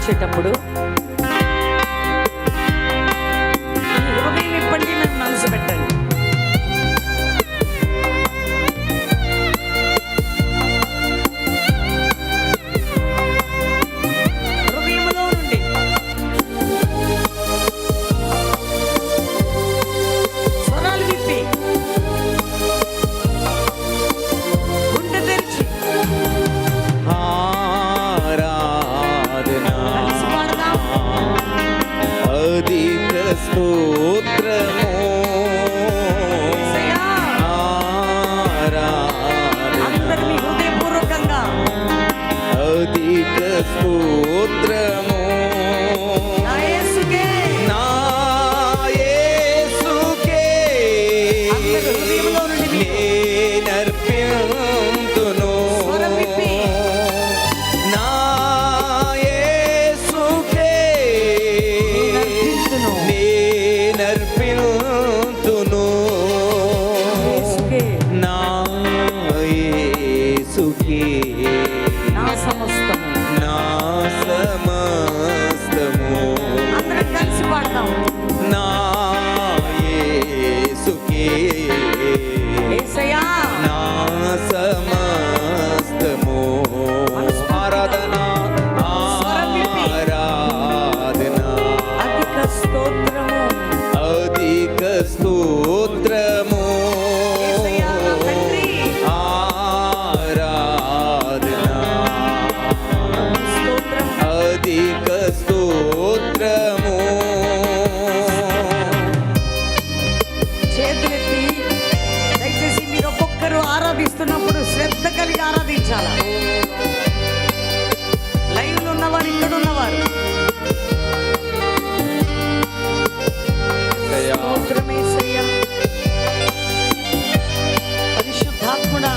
ఆరాధించేటప్పుడు el fin ఆరాధించాలా లైవ్లో ఉన్నవారు ఇక్కడ ఉన్నవారు స్తోత్రమేసయ్యా. పరిశుద్ధాత్ముడా.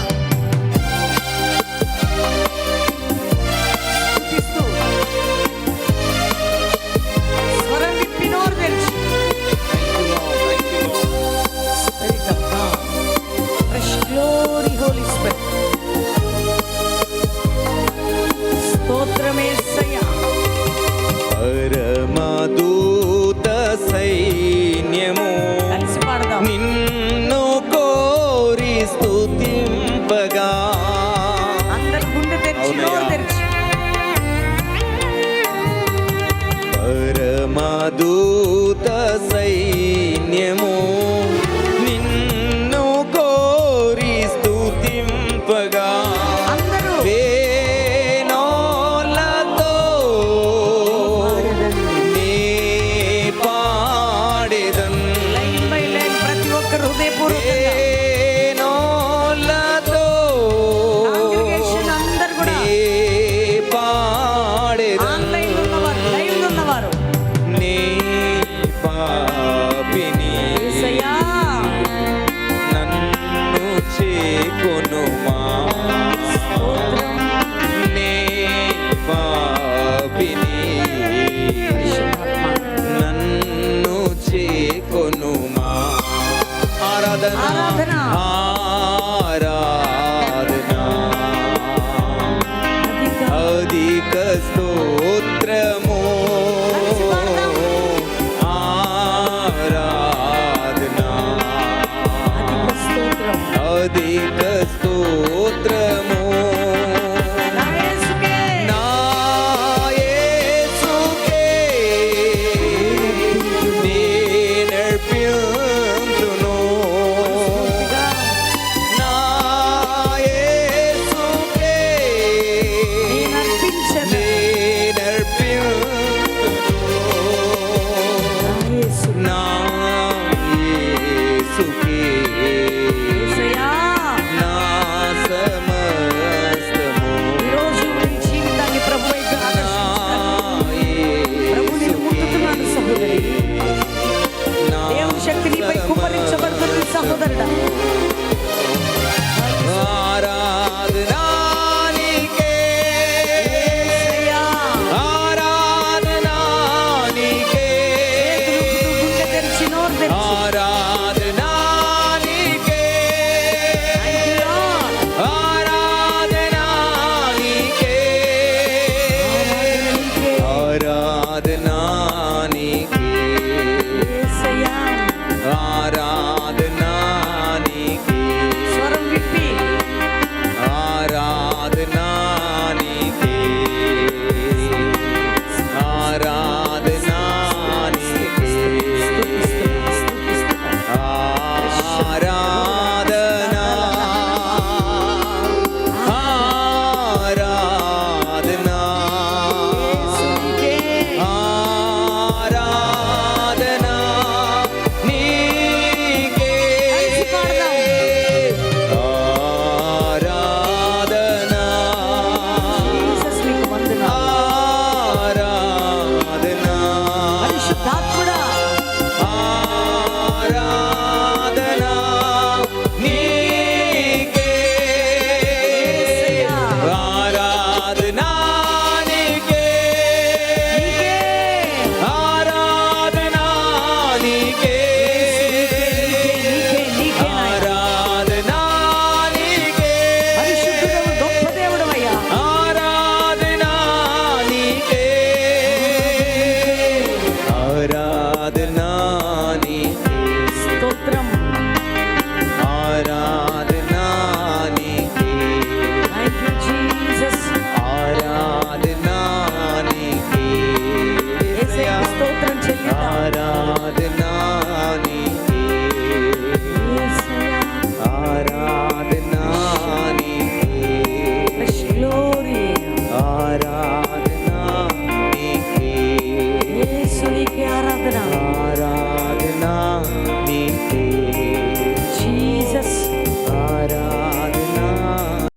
స్తోత్రము ఆరాధన. అధిక